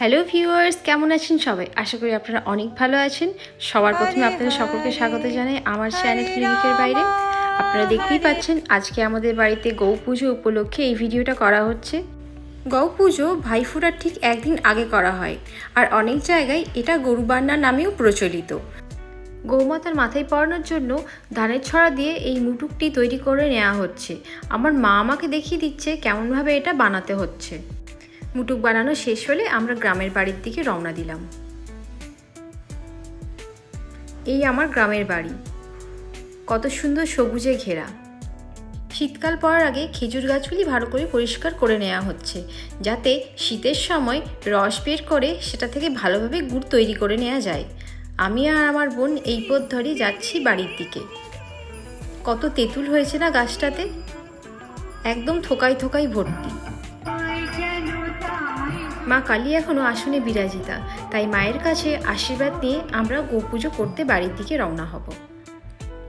Hello viewers কেমন আছেন সবাই? আশা করি আপনারা অনেক ভালো আছেন। সবার প্রথমে আপনাদের সকলকে স্বাগত জানাই আমার চ্যানেল ক্লিনিকের বাইরে। আপনারা দেখতেই পাচ্ছেন আজকে আমাদের বাড়িতে গৌ পুজো উপলক্ষে এই ভিডিওটা করা হচ্ছে। গৌ পুজো ভাইফোঁটার ঠিক একদিন আগে করা হয় আর অনেক জায়গায় এটা গরু গরুবান্না নামেও প্রচলিত। গৌমাতার মাথায় পরানোর জন্য ধানের ছড়া দিয়ে এই মুটুকটি তৈরি করে নেওয়া হচ্ছে। আমার মা আমাকে দেখিয়ে দিচ্ছে কেমনভাবে এটা বানাতে হচ্ছে। মুটুক বানানো শেষ হলে আমরা গ্রামের বাড়ির দিকে রওনা দিলাম। এই আমার গ্রামের বাড়ি। কত সুন্দর সবুজে ঘেরা। শীতকাল পড়ার আগে খেজুর গাছগুলি ভালো করে পরিষ্কার করে নেওয়া হচ্ছে, যাতে শীতের সময় রস বের করে সেটা থেকে ভালোভাবে গুড় তৈরি করে নেওয়া যায়। আমি আর আমার বোন এই পথ ধরে যাচ্ছি বাড়ির দিকে। কত তেঁতুল হয়েছে না গাছটাতে? একদম থোকাই থোকাই ভর্তি। মা কালী এখনও আসনে বিরাজিতা, তাই মায়ের কাছে আশীর্বাদ নিয়ে আমরা গোপুজো করতে বাড়ির দিকে রওনা হব।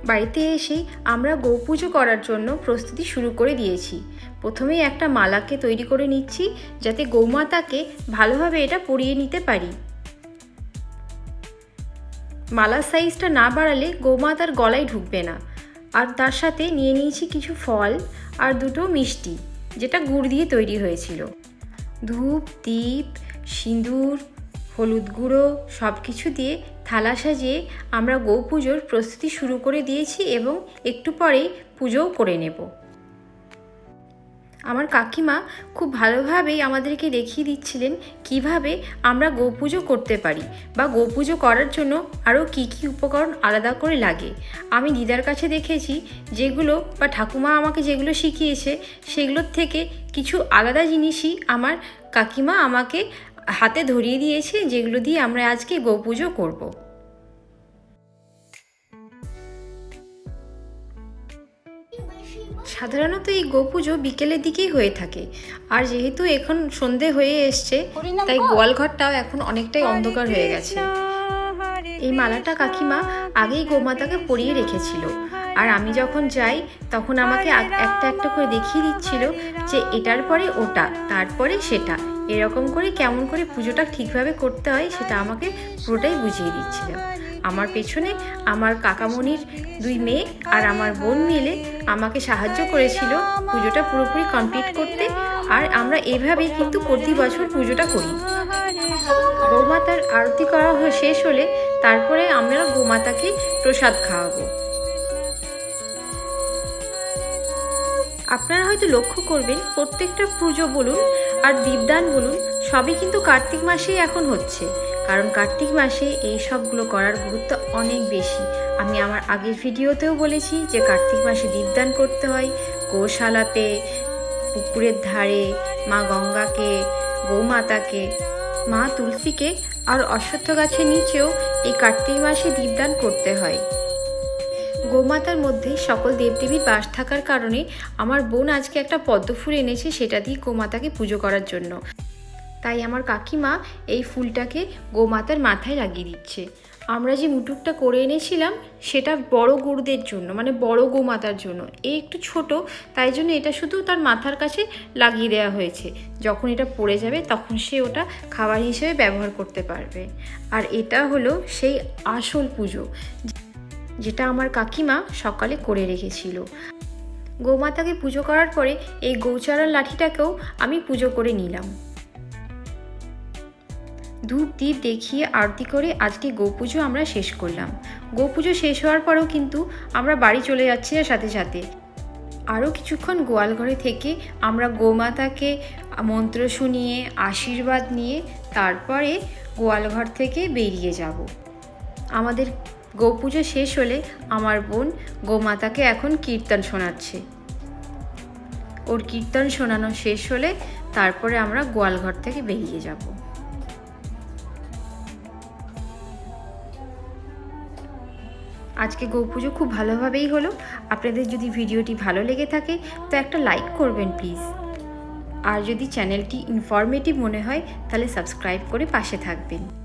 বাড়িতে এসেই আমরা গোপুজো করার জন্য প্রস্তুতি শুরু করে দিয়েছি। প্রথমেই একটা মালাকে তৈরি করে নিচ্ছি, যাতে গৌমাতাকে ভালোভাবে এটা পরিয়ে নিতে পারি। মালার সাইজটা না বাড়ালে গোমাতার গলায় ঢুকবে না। আর তার সাথে নিয়ে নিয়েছি কিছু ফল আর দুটো মিষ্টি, যেটা গুড় দিয়ে তৈরি হয়েছিল। ধূপ দ্বীপ সিঁদুর, হলুদ গুঁড়ো সব কিছু দিয়ে থালা সাজিয়ে আমরা গৌ পুজোর প্রস্তুতি শুরু করে দিয়েছি এবং একটু পরেই পুজোও করে নেব। আমার কাকিমা খুব ভালোভাবেই আমাদেরকে দেখিয়ে দিচ্ছিলেন কীভাবে আমরা গোপুজো করতে পারি বা গোপুজো করার জন্য আরও কী কী উপকরণ আলাদা করে লাগে। আমি দিদার কাছে দেখেছি যেগুলো বা ঠাকুমা আমাকে যেগুলো শিখিয়েছে সেগুলোর থেকে কিছু আলাদা জিনিসই আমার কাকিমা আমাকে হাতে ধরিয়ে দিয়েছে যেগুলো দিয়ে আমরা আজকে গোপুজো করব। সাধারণত এই গোপুজো বিকেলের দিকেই হয়ে থাকে। আর যেহেতু এখন সন্ধে হয়ে এসছে তাই গোয়ালঘরটাও এখন অনেকটাই অন্ধকার হয়ে গেছে। এই মালাটা কাকিমা আগেই গোমাতাকে পরিয়ে রেখেছিল। আর আমি যখন যাই তখন আমাকে একটা একটা করে দেখিয়ে দিচ্ছিল যে এটার পরে ওটা তারপরে সেটা। এরকম করে কেমন করে পুজোটা ঠিকভাবে করতে হয় সেটা আমাকে পুরোটাই বুঝিয়ে দিচ্ছিল। আমার পেছনে আমার কাকামণির দুই মেয়ে আর আমার বোন মিলে আমাকে সাহায্য করেছিল পুজোটা পুরোপুরি কমপ্লিট করতে। আর আমরা এভাবেই কিন্তু প্রতি বছর পুজোটা করি। গোমাতার আরতি করা শেষ হলে তারপরে আমরা গোমাতাকে প্রসাদ খাওয়াবো। আপনারা হয়তো লক্ষ্য করবেন, প্রত্যেকটা পুজো বলুন আর দীপদান বলুন, সবই কিন্তু কার্তিক মাসেই এখন হচ্ছে। কারণ কার্তিক মাসে এই সবগুলো করার গুরুত্ব অনেক বেশি। আমি আমার আগের ভিডিওতেও বলেছি যে কার্তিক মাসে দীপদান করতে হয় গোশালাতে, পুকুরের ধারে, মা গঙ্গাকে, গৌমাতাকে, মা তুলসীকে আর অশ্বত্থ গাছের নিচেও এই কার্তিক মাসে দীপদান করতে হয়। গোমাতার মধ্যে সকল দেবদেবীর বাস থাকার কারণে আমার বোন আজকে একটা পদ্ম ফুল এনেছে সেটা দিয়ে গোমাতাকে পুজো করার জন্য। তাই আমার কাকিমা এই ফুলটাকে গোমাতার মাথায় লাগিয়ে দিচ্ছে। আমরা যে মুটুকটা করে এনেছিলাম, সেটা বড় গরুদের জন্য মানে বড় গোমাতার জন্য। এই একটু ছোট, তাই জন্য এটা শুধু তার মাথার কাছে লাগিয়ে দেওয়া হয়েছে। যখন এটা পড়ে যাবে, তখন সে ওটা খাবার হিসেবে ব্যবহার করতে পারবে। আর এটা হলো সেই আসল পুজো, যেটা আমার কাকিমা সকালে করে রেখেছিল। গোমাতাকে পুজো করার পরে এই গৌচারার লাঠিটাকেও আমি পুজো করে নিলাম। ধূপ দ্বীপ দেখিয়ে আরতি করে আজকে গোপুজো আমরা শেষ করলাম। গোপুজো শেষ হওয়ার পরেও কিন্তু আমরা বাড়ি চলে যাচ্ছি না সাথে সাথে। আরও কিছুক্ষণ গোয়াল ঘরে থেকে আমরা গোমাতাকে মন্ত্র শুনিয়ে, আশীর্বাদ নিয়ে তারপরে গোয়ালঘর থেকে বেরিয়ে যাব। আমাদের গোপুজো শেষ হলে আমার বোন গোমাতাকে এখন কীর্তন শোনাচ্ছে। ওর কীর্তন শোনানো শেষ হলে তারপরে আমরা গোয়ালঘর থেকে বেরিয়ে যাব। আজকে গোপুজো খুব ভালোভাবেই হলো। আপনাদের যদি ভিডিওটি ভালো লেগে থাকে, তো একটা লাইক করবেন প্লিজ। আর যদি চ্যানেলটি ইনফরমেটিভ মনে হয়, তাহলে সাবস্ক্রাইব করে পাশে থাকবেন।